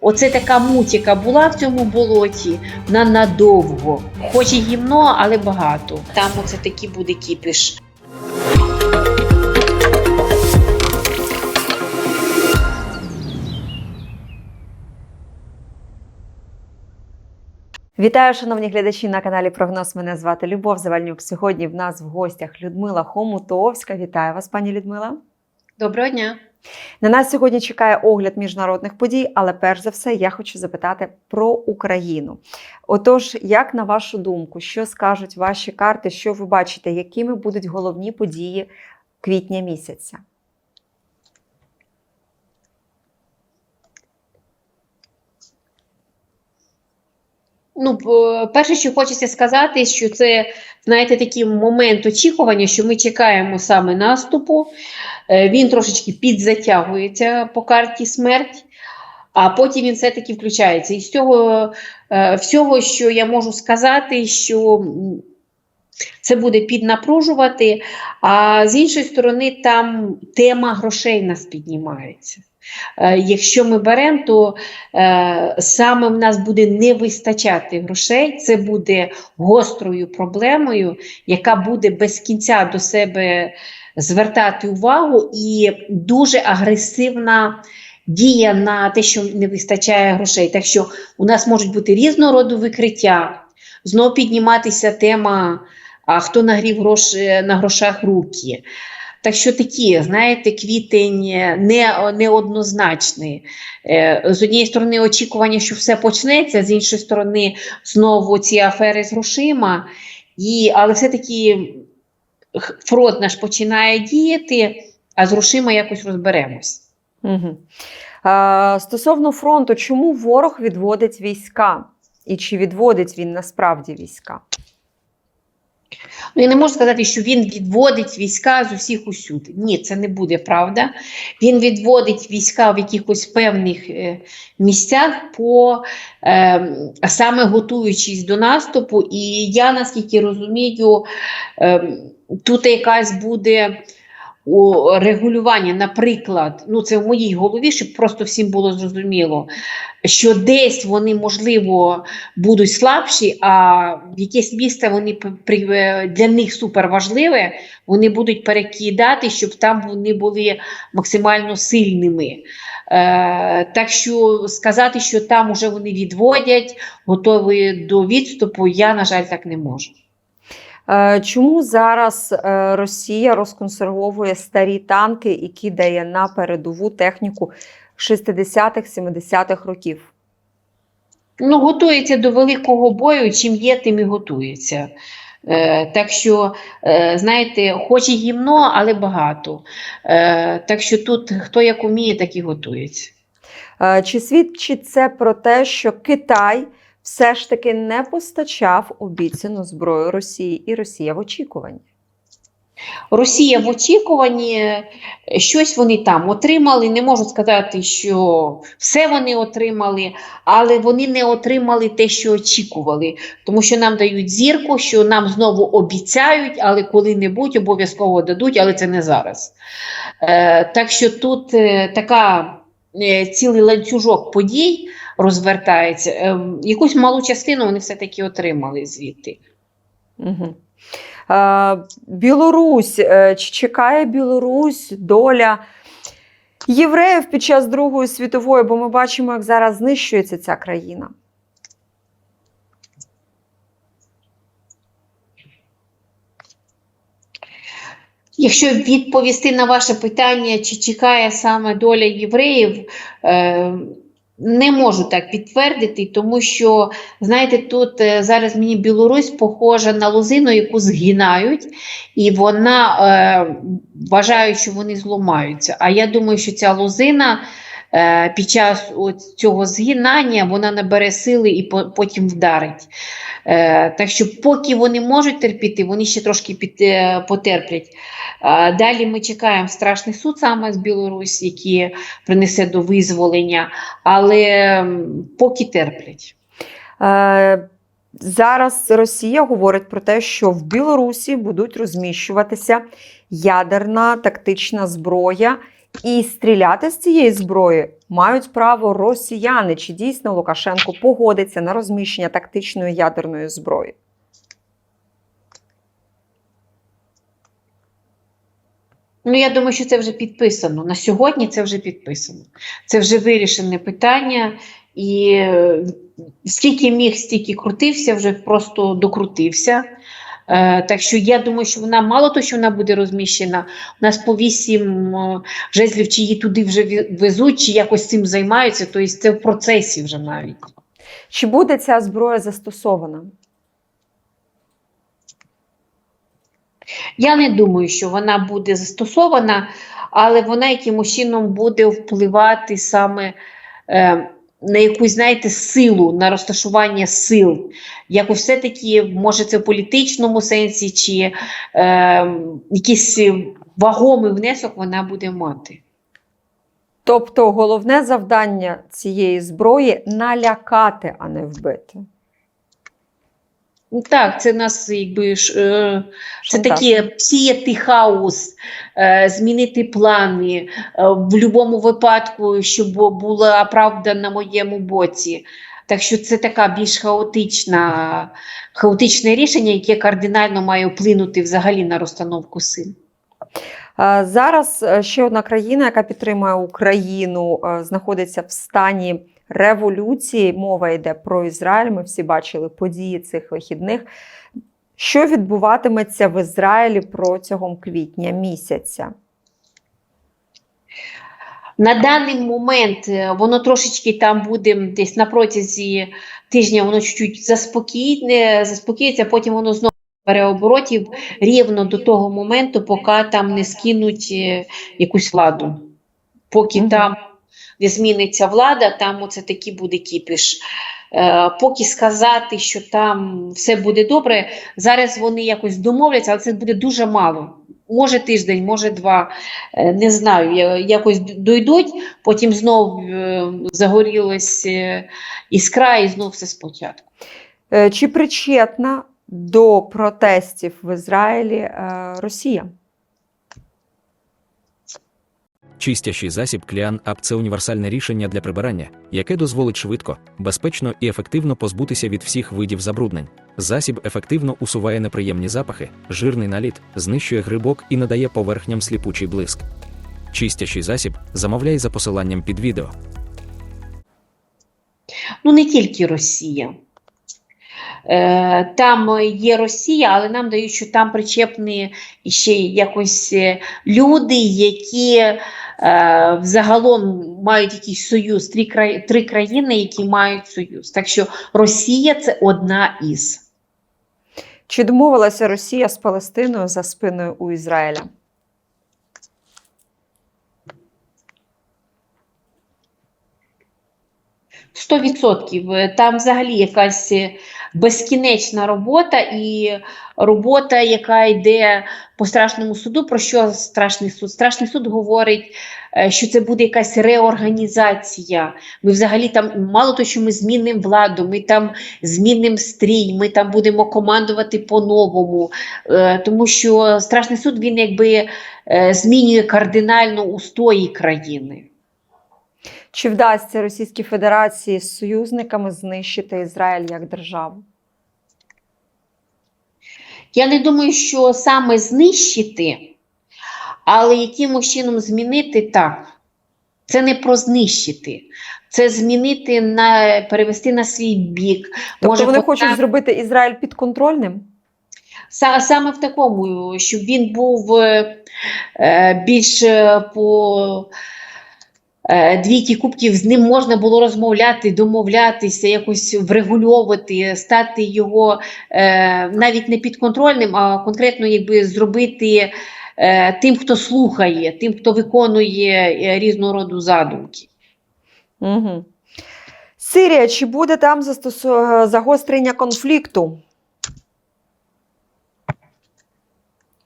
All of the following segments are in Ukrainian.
Оце така мутіка була в цьому болоті на надовго. Хоч і гімно, але багато. Там оце такий буде кіпіш. Вітаю, шановні глядачі на каналі Прогноз. Мене звати Любов Завальнюк. Сьогодні в нас в гостях Людмила Хомутовська. Вітаю вас, пані Людмила. Доброго дня. На нас сьогодні чекає огляд міжнародних подій, але перш за все я хочу запитати про Україну. Отож, як на вашу думку, що скажуть ваші карти, що ви бачите, якими будуть головні події квітня місяця? Ну, перше, що хочеться сказати, що це, знаєте, такий момент очікування, що ми чекаємо саме наступу. Е, Він трошечки підзатягується по карті смерть, а потім він все-таки включається. І з цього е, всього, що я можу сказати, що це буде піднапружувати, а з іншої сторони, там тема грошей нас піднімається. Е, Якщо ми беремо, то е, саме в нас буде не вистачати грошей, це буде гострою проблемою, яка буде без кінця до себе звертати увагу, і дуже агресивна дія на те, що не вистачає грошей. Так що у нас можуть бути різного роду викриття, знову підніматися тема, а хто нагрів гроші, на грошах руки. Так що такі, знаєте, квітень не, неоднозначний. Е, З однієї сторони, очікування, що все почнеться, з іншої сторони, знову ці афери з грошима. І, але все-таки фронт наш починає діяти, а з грошима якось розберемось. Угу. Е, стосовно фронту, чому ворог відводить війська? І чи відводить він насправді війська? Я не можу сказати, що він відводить війська з усіх усюди. Ні, це не буде правда. Він відводить війська в якихось певних е, місцях, по, е, саме готуючись до наступу. І я наскільки розумію, е, тут якась буде. У регулювання, наприклад, ну це в моїй голові, щоб просто всім було зрозуміло, що десь вони, можливо, будуть слабші, а в якесь місце вони е, для них супер важливе, вони будуть перекидати, щоб там вони були максимально сильними. Е, так що сказати, що там уже вони відводять, готові до відступу, я, на жаль, так не можу. Е, Чому зараз е, Росія розконсервовує старі танки і кидає на передову техніку 60-х, 70-х років? Ну, готується до великого бою, чим є, тим і готується. Е, так що, е, знаєте, хоч і гімно, але багато. Е, так що тут хто як уміє, так і готується. Е, Чи свідчить це про те, що Китай все ж таки не постачав обіцяну зброю Росії, і Росія в очікуванні? Росія в очікуванні, щось вони там отримали. Не можу сказати, що все вони отримали, але вони не отримали те, що очікували. Тому що нам дають зірку, що нам знову обіцяють, але коли-небудь обов'язково дадуть, але це не зараз. Е, так що тут е, така е, цілий ланцюжок подій розвертається. Е, якусь малу частину вони все-таки отримали звідти. Угу. Білорусь. Е, Чи чекає Білорусь доля євреїв під час Другої світової? Бо ми бачимо, як зараз знищується ця країна. Якщо відповісти на ваше питання, чи чекає саме доля євреїв, е, не можу так підтвердити, тому що, знаєте, тут е, зараз мені Білорусь похожа на лозину, яку згинають, і вона е, вважає, що вони зламаються. А я думаю, що ця лозина під час цього згинання вона набере сили і потім вдарить. Е, так що, поки вони можуть терпіти, вони ще трошки під, е, потерплять. Далі ми чекаємо страшний суд саме з Білорусі, який принесе до визволення, але поки терплять. Е, Зараз Росія говорить про те, що в Білорусі будуть розміщуватися ядерна тактична зброя І стріляти з цієї зброї мають право росіяни. Чи дійсно Лукашенко погодиться на розміщення тактичної ядерної зброї? Ну, я думаю, що це вже підписано. На сьогодні це вже підписано. Це вже вирішене питання. І е, скільки міг, стільки крутився, вже просто докрутився. Е, так що я думаю, що вона мало того, що вона буде розміщена. У нас по вісім е, жезлів, чи її туди вже везуть, чи якось цим займаються. Тобто це в процесі вже навіть. Чи буде ця зброя застосована? Я не думаю, що вона буде застосована, але вона якимось чином буде впливати саме е, на якусь, знаєте, силу, на розташування сил. Якось все-таки, може, це в політичному сенсі, чи е, якийсь вагомий внесок вона буде мати. Тобто головне завдання цієї зброї налякати, а не вбити. Так, це нас якби ж. Е, Це таке сіяти хаос, е, змінити плани е, в будь-якому випадку, щоб була правда на моєму боці. Так що це така більш хаотична, хаотичне рішення, яке кардинально має вплинути взагалі на розстановку сил. Зараз ще одна країна, яка підтримує Україну, знаходиться в стані революції. Мова йде про Ізраїль. Ми всі бачили події цих вихідних. Що відбуватиметься в Ізраїлі протягом квітня місяця? На даний момент е, воно трошечки там буде десь на протязі тижня, воно чуть-чуть заспокійне, заспокоїться, потім воно знову переоборотів рівно до того моменту, поки там не скинуть е, якусь владу. Поки Мгм. там не зміниться влада, там оце такий буде кіпіш. Е, поки сказати, що там все буде добре, зараз вони якось домовляться, але це буде дуже мало. Може тиждень, може два, Е, не знаю, якось дойдуть, потім знов е, загорілась е, іскра і знов все спочатку. Чи причетна до протестів в Ізраїлі Росія? Чистящий засіб Clean Up – це універсальне рішення для прибирання, яке дозволить швидко, безпечно і ефективно позбутися від всіх видів забруднень. Засіб ефективно усуває неприємні запахи, жирний наліт, знищує грибок і надає поверхням сліпучий блиск. Чистящий засіб замовляй за посиланням під відео. Ну, не тільки Росія. Е, Там є Росія, але нам дають, що там причепні ще якось е, люди, які е, взагалом мають якийсь союз, три, три країни, які мають союз. Так що Росія це одна із. Чи домовилася Росія з Палестиною за спиною у Ізраїля? Сто відсотків. Е, Там взагалі якась е, безкінечна робота і робота, яка йде по страшному суду. Про що страшний суд? Страшний суд говорить, е, що це буде якась реорганізація. Ми взагалі там мало того, що ми змінимо владу, ми там змінимо стрій, ми там будемо командувати по-новому. Е, Тому що страшний суд він якби е, змінює кардинально устої країни. Чи вдасться Російській Федерації з союзниками знищити Ізраїль як державу? Я не думаю, що саме знищити, але якимось чином змінити так. Це не про знищити, це змінити на перевести на свій бік. Тобто вони вона- хочуть зробити Ізраїль підконтрольним? Саме в такому, щоб він був е, е, більш е, по двійки кубків, з ним можна було розмовляти, домовлятися, якось врегульовувати, стати його е, навіть не підконтрольним, а конкретно якби зробити е, тим, хто слухає, тим, хто виконує е, різного роду задумки. Угу. Сирія, чи буде там застосу... загострення конфлікту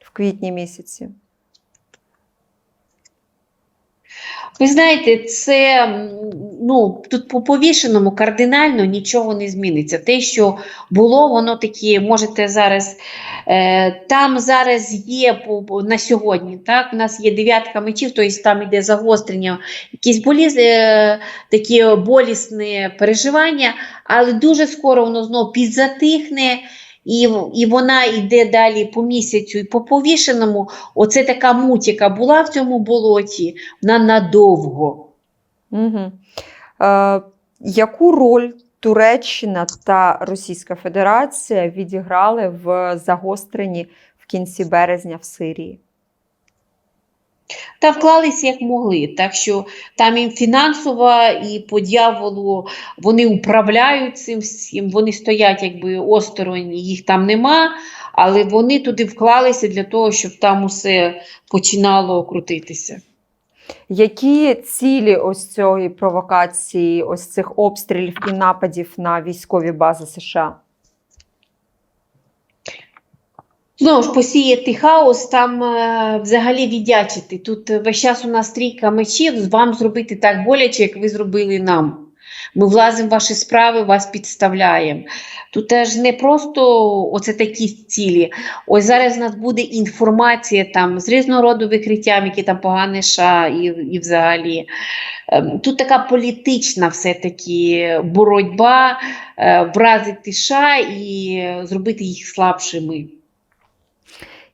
в квітні місяці? Ви знаєте, це ну тут по повішеному кардинально нічого не зміниться. Те, що було, воно таке, можете зараз. Е, там зараз є по- на сьогодні. Так, у нас є дев'ятка мечів, тобто там йде загострення, якісь боліз, е, такі болісні переживання, але дуже скоро воно знову підзатихне. І, і вона йде далі по місяцю і по повішеному. Оце така муть, яка була в цьому болоті, вона надовго. Угу. Е, яку роль Туреччина та Російська Федерація відіграли в загостренні в кінці березня в Сирії? Та вклалися як могли. Так що там і фінансово, і по дьяволу вони управляють цим всім, вони стоять якби осторонь, їх там нема, але вони туди вклалися для того, щоб там усе починало крутитися. Які цілі ось цієї провокації, ось цих обстрілів і нападів на військові бази США? Знову ж посіяти хаос, там е, взагалі віддячити. Тут весь час у нас трійка мечів, вам зробити так боляче, як ви зробили нам. Ми влазимо в ваші справи, вас підставляємо. Тут теж не просто оце такі цілі. Ось зараз у нас буде інформація там з різного роду викриттям, які там погане ша і, і взагалі. Ем, Тут така політична все-таки боротьба, е, вразити ша і е, зробити їх слабшими.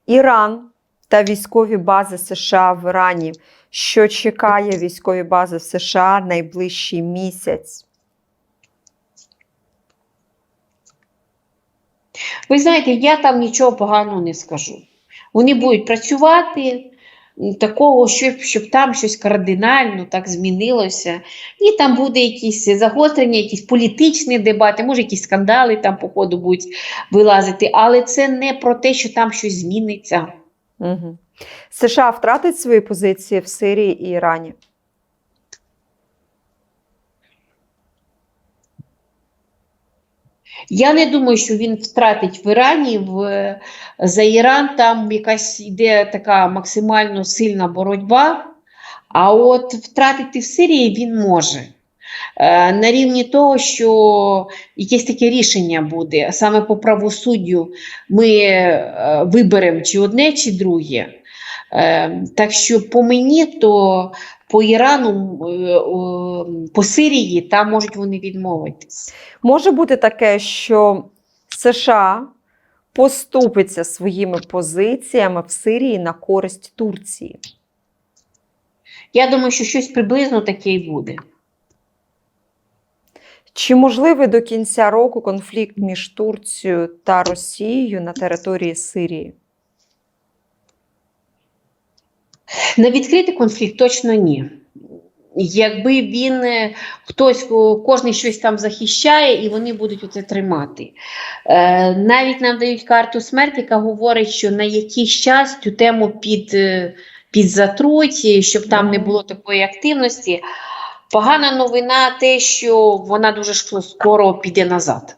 Іран та військові бази США в Ірані. Що чекає військові бази США найближчий місяць? Ви знаєте, я там нічого поганого не скажу. Вони будуть працювати, такого, щоб, щоб там щось кардинально так змінилося. І там буде якісь загострення, якісь політичні дебати, може, якісь скандали там, по ходу будуть вилазити, але це не про те, що там щось зміниться. Угу. США втратить свої позиції в Сирії і Ірані. Я не думаю, що він втратить в Ірані. В, за Іран там якась йде така максимально сильна боротьба, а от втратити в Сирії він може. Е, На рівні того, що якесь таке рішення буде, саме по правосуддю ми е, виберемо чи одне, чи друге. Е, Так що по мені, то по Ірану, е, по Сирії, там можуть вони відмовитись. Може бути таке, що США поступиться своїми позиціями в Сирії на користь Турції. Я думаю, що щось приблизно таке і буде. Чи можливий до кінця року конфлікт між Турцією та Росією на території Сирії? На відкритий конфлікт точно ні. Якби він е, хтось, кожен щось там захищає, і вони будуть оце тримати. Е, навіть нам дають карту смерті, яка говорить, що на якийсь час цю тему під, е, підзатруть, щоб там не було такої активності. Погана новина те, що вона дуже скоро піде назад.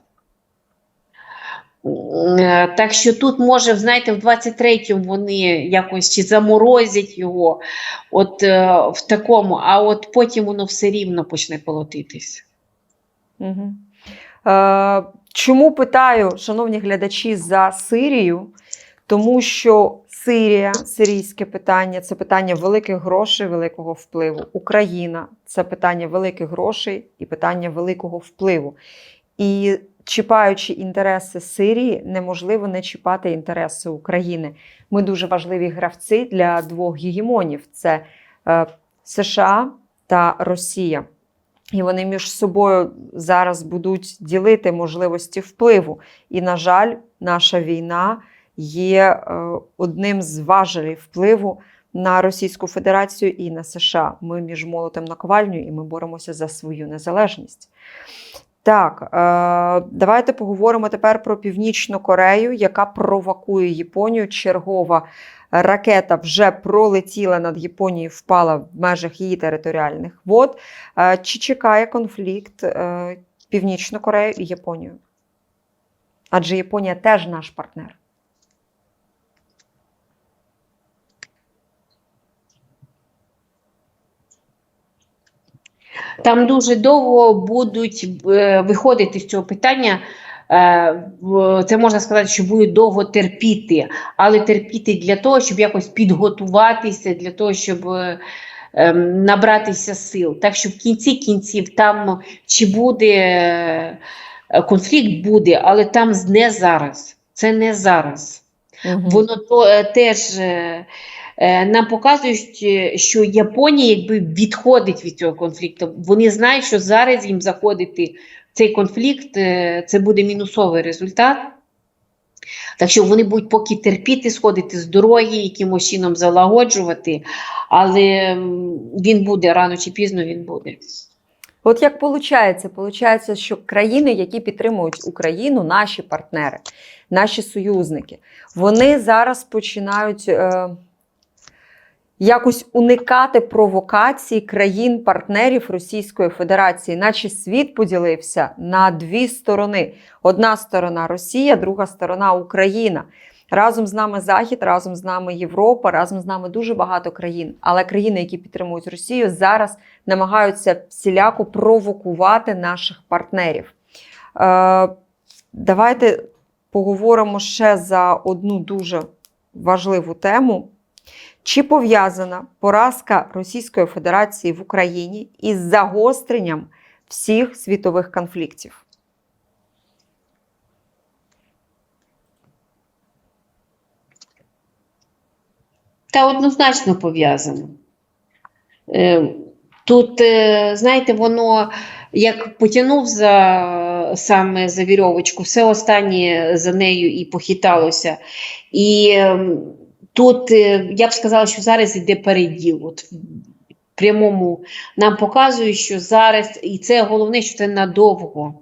Е, Так що тут може, знаєте, в 23-му вони якось чи заморозять його, от е, в такому, а от потім воно все рівно почне колотитись. Угу. Е, чому питаю, шановні глядачі, за Сирію? Тому що Сирія, сирійське питання це питання великих грошей, великого впливу. Україна це питання великих грошей і питання великого впливу. І чіпаючи інтереси Сирії, неможливо не чіпати інтереси України. Ми дуже важливі гравці для двох гегемонів: це е, США та Росія. І вони між собою зараз будуть ділити можливості впливу. І, на жаль, наша війна є е, одним з важелів впливу на Російську Федерацію і на США. Ми між молотом наковальню і ми боремося за свою незалежність. Так, е, давайте поговоримо тепер про Північну Корею, яка провокує Японію. Чергова ракета вже пролетіла над Японією, впала в межах її територіальних вод. Е, Чи чекає конфлікт е, Північну Корею і Японію? Адже Японія теж наш партнер. Там дуже довго будуть е, виходити з цього питання. Е, Це можна сказати, що будуть довго терпіти, але терпіти для того, щоб якось підготуватися, для того, щоб е, ем, набратися сил. Так що в кінці кінців там чи буде конфлікт, буде, але там не зараз. Це не зараз. Мгм. Воно то теж нам показують, е, що Японія якби відходить від цього конфлікту. Вони знають, що зараз їм заходити в цей конфлікт е, це буде мінусовий результат. Так що вони будуть поки терпіти, сходити з дороги, якимось чином залагоджувати, але він буде рано чи пізно він буде. От як виходить? Получається, що країни, які підтримують Україну, наші партнери, наші союзники, вони зараз починають е, якось уникати провокацій країн-партнерів Російської Федерації, наче світ поділився на дві сторони: одна сторона Росія, друга сторона Україна. Разом з нами Захід, разом з нами Європа, разом з нами дуже багато країн. Але країни, які підтримують Росію, зараз намагаються всіляко провокувати наших партнерів. Е, давайте поговоримо ще за одну дуже важливу тему. Чи пов'язана поразка Російської Федерації в Україні із загостренням всіх світових конфліктів? Та однозначно пов'язано. Е, Тут, е, знаєте, воно як потягнув за саме за вірьовочку, все останнє за нею і похиталося. І ем, тут е, я б сказала, що зараз іде переділ. От прямому нам показують, що зараз, і це головне, що це надовго.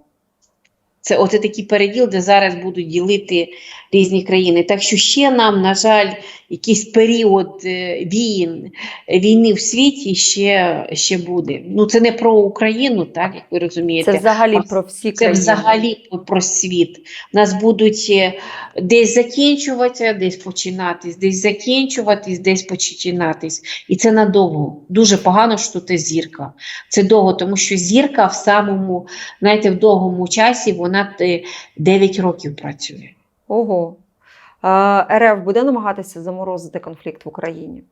Це оце такий переділ, де зараз будуть ділити різні країни. Так що ще нам, на жаль, якийсь період е, війн, війни в світі ще, ще буде. Ну це не про Україну, так як ви розумієте. Це взагалі а про всі Це країни. взагалі про- світ. Нас будуть е, десь закінчуватися, десь починатись, десь закінчуватись, десь починатись. І це надовго. Дуже погано, що є зірка. Це довго, тому що зірка в самому, знаєте, в довгому часі вона е, 9 років працює. Ого. Е, РФ буде намагатися заморозити конфлікт в Україні?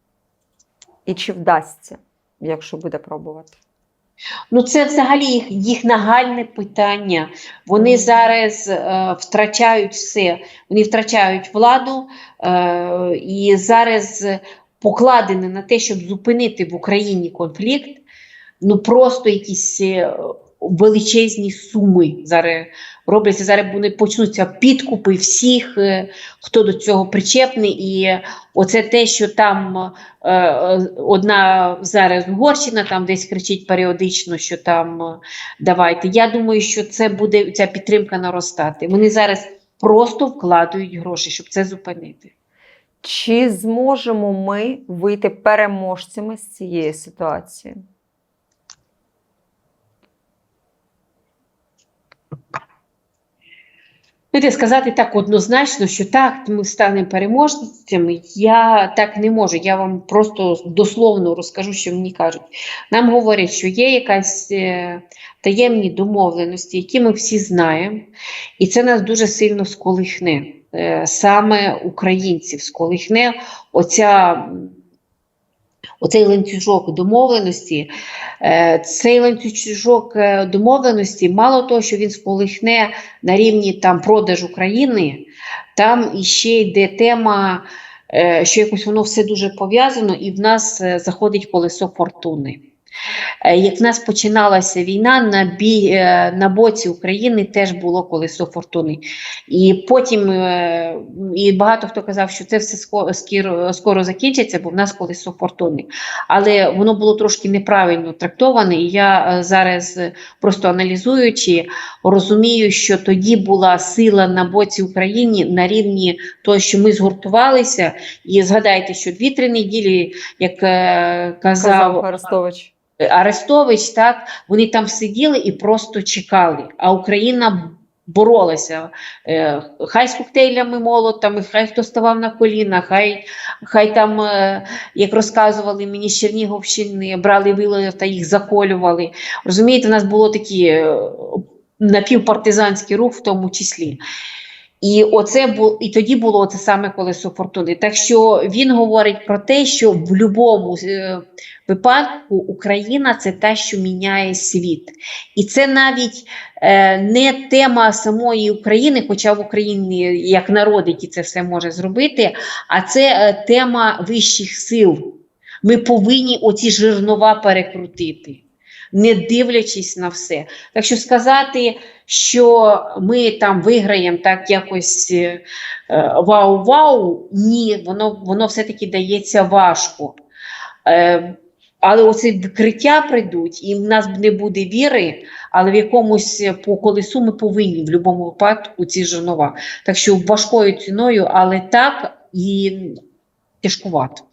І чи вдасться, якщо буде пробувати? Ну, це взагалі їх, їх нагальне питання. Вони зараз е, втрачають все. Вони втрачають владу е, і зараз покладені на те, щоб зупинити в Україні конфлікт. Ну просто якісь е, величезні суми зараз робляться. Зараз вони почнуться підкупи всіх, е, хто до цього причепний. І оце те, що там е, е, одна зараз Угорщина там десь кричить періодично, що там давайте. Я думаю, що це буде ця підтримка наростати. Вони зараз просто вкладають гроші, щоб це зупинити. Чи зможемо ми вийти переможцями з цієї ситуації? Знаєте, сказати так однозначно, що так, ми станемо переможцями, я так не можу. Я вам просто дословно розкажу, що мені кажуть. Нам говорять, що є якась е, таємні домовленості, які ми всі знаємо, і це нас дуже сильно сколихне. Е, саме українців сколихне оця. Оцей ланцюжок домовленості, е, цей ланцюжок е, домовленості, мало того, що він сполихне на рівні там продажу країни, там іще йде тема, е, що якось воно все дуже пов'язано, і в нас заходить колесо фортуни. Е, Як в нас починалася війна, на, бі, е, на боці України теж було колесо фортуни. І потім е, і багато хто казав, що це все скоро, скоро, закінчиться, бо в нас колесо фортуни. Але воно було трошки неправильно трактоване, і я зараз просто аналізуючи, розумію, що тоді була сила на боці України на рівні того, що ми згуртувалися. І згадайте, що дві-три неділі, як казав, Казав Арестович. Арестович, так вони там сиділи і просто чекали. А Україна боролися. Е, Хай з коктейлями молотами, хай хто ставав на коліна, хай, хай там, е, як розказували мені з Чернігівщини, брали вили та їх заколювали. Розумієте, у нас було такі е, напівпартизанський рух в тому числі. І оце бу, і тоді було це саме колесо фортуни. Так що він говорить про те, що в будь-якому е, випадку Україна це те, що міняє світ. І це навіть е, не тема самої України, хоча в Україні як народ, який це все може зробити, а це е, тема вищих сил. Ми повинні оці жернова перекрутити, не дивлячись на все. Так що сказати, що ми там виграємо так якось е, вау-вау, ні, воно, воно все-таки дається важко. Е, але оці вкриття прийдуть, і в нас не буде віри, але в якомусь е, по колесу ми повинні в будь-якому випадку ці жернова. Так що важкою ціною, але так і тяжкувато.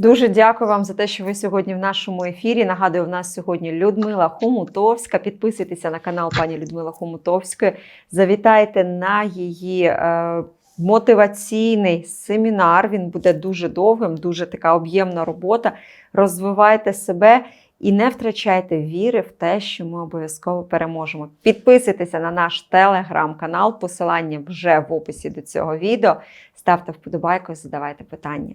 Дуже дякую вам за те, що ви сьогодні в нашому ефірі. Нагадую, в нас сьогодні Людмила Хомутовська. Підписуйтеся на канал пані Людмила Хомутовської. Завітайте на її е, мотиваційний семінар. Він буде дуже довгим, дуже така об'ємна робота. Розвивайте себе і не втрачайте віри в те, що ми обов'язково переможемо. Підписуйтеся на наш телеграм-канал. Посилання вже в описі до цього відео. Ставте вподобайку, задавайте питання.